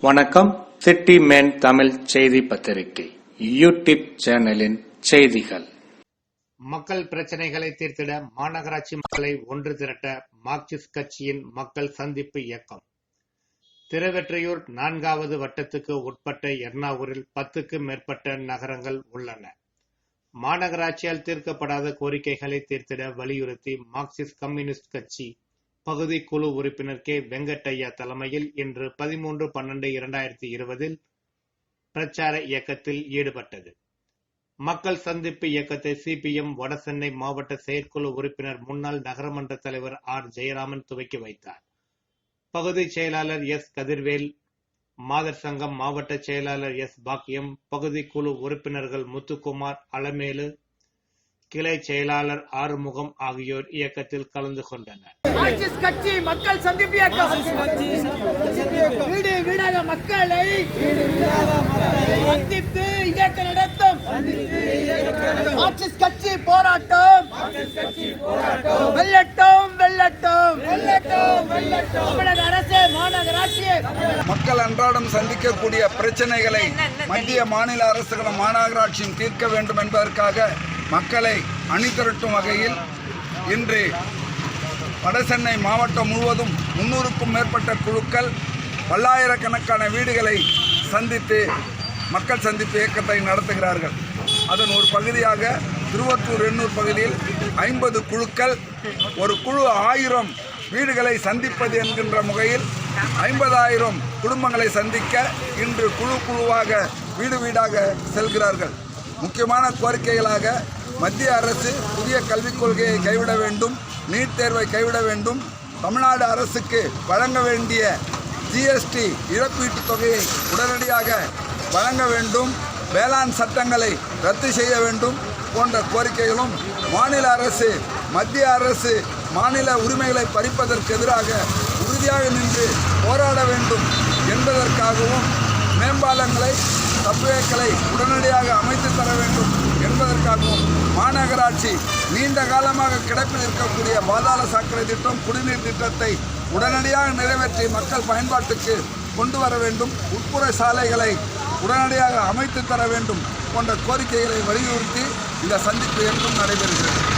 வணக்கம். City man Tamil செய்தி பத்திரிகை. யூடியூப் சேனலின் செய்திகள். மக்கள் பிரச்சனைகளை தீர்த்திட மாநகராட்சி மக்களை ஒன்று திரட்ட மார்க்சிஸ்ட் கட்சியின் மக்கள் சந்திப்பு இயக்கம். திருவெற்றியூர் நான்காவது வட்டத்துக்கு உட்பட்ட எர்ணாவூரில் பத்துக்கும் மேற்பட்ட நகரங்கள் உள்ளன. மாநகராட்சியால் தீர்க்கப்படாத கோரிக்கைகளை தீர்த்திட வலியுறுத்தி மார்க்சிஸ்ட் கம்யூனிஸ்ட் கட்சி பகுதி குழு உறுப்பினர் கே. வெங்கட்டையா தலைமையில் இன்று பதிமூன்று பன்னெண்டு இரண்டாயிரத்தி இருபதில் பிரச்சார இயக்கத்தில் ஈடுபட்டது. மக்கள் சந்திப்பு இயக்கத்தை சிபிஎம் வடசென்னை மாவட்ட செயற்குழு உறுப்பினர் முன்னாள் நகரமன்ற தலைவர் ஆர். ஜெயராமன் துவக்கி வைத்தார். பகுதி செயலாளர் எஸ். கதிர்வேல் மாதர் சங்கம் மாவட்ட செயலாளர் எஸ். பாக்கியம் பகுதி குழு உறுப்பினர்கள் முத்துக்குமார் அலமேலு கிளை செயலாளர் ஆறுமுகம் ஆகியோர் இயக்கத்தில் கலந்து கொண்டனர். மார்க்சிஸ்ட் கட்சி மக்கள் சந்திப்பு இயக்கம் வீடு வீடாக மக்களை சந்தித்து இயக்கம் நடத்தும். மார்க்சிஸ்ட் கட்சி போராட்டம். வெல்லட்டும் வெல்லட்டும். தமிழக அரசு மாநகராட்சி மக்கள் அன்றாடம் சந்திக்கக்கூடிய பிரச்சனைகளை மத்திய மாநில அரசுகளும் மாநகராட்சியும் தீர்க்க வேண்டும் என்பதற்காக மக்களை அணிதிரட்டும் வகையில் இன்று வடசென்னை மாவட்டம் முழுவதும் முன்னூறுக்கும் மேற்பட்ட குழுக்கள் பல்லாயிரக்கணக்கான வீடுகளை சந்தித்து மக்கள் சந்திப்பு இயக்கத்தை நடத்துகிறார்கள். அதன் ஒரு பகுதியாக திருவத்தூர் எண்ணூர் பகுதியில் ஐம்பது குழுக்கள் ஒரு குழு ஆயிரம் வீடுகளை சந்திப்பது என்கின்ற முகையில் ஐம்பதாயிரம் குடும்பங்களை சந்திக்க இன்று குழு குழுவாக வீடு வீடாக செல்கிறார்கள். முக்கியமான கோரிக்கைகளாக மத்திய அரசு புதிய கல்விக் கொள்கையை கைவிட வேண்டும். நீட் தேர்வை கைவிட வேண்டும். தமிழ்நாடு அரசுக்கு வழங்க வேண்டிய ஜிஎஸ்டி இழப்பீட்டுத் தொகையை உடனடியாக வழங்க வேண்டும். வேளாண் சட்டங்களை ரத்து செய்ய வேண்டும் போன்ற கோரிக்கைகளும் மாநில அரசு மத்திய அரசு மாநில உரிமைகளை பறிப்பதற்கு எதிராக உறுதியாக நின்று போராட வேண்டும் என்பதற்காகவும் மேம்பாலங்களை சப்வேக்களை உடனடியாக அமைத்து தர வேண்டும். என்பதற்காகவும் மாநகராட்சி நீண்ட காலமாக கிடப்பில் இருக்கக்கூடிய பாதாள சாக்கடை திட்டம் குடிநீர் திட்டத்தை உடனடியாக நிறைவேற்றி மக்கள் பயன்பாட்டுக்கு கொண்டு வர வேண்டும். உட்புற சாலைகளை உடனடியாக அமைத்து தர வேண்டும் போன்ற கோரிக்கைகளை வலியுறுத்தி இந்த சந்திப்பு என்றும் நடைபெறுகிறது.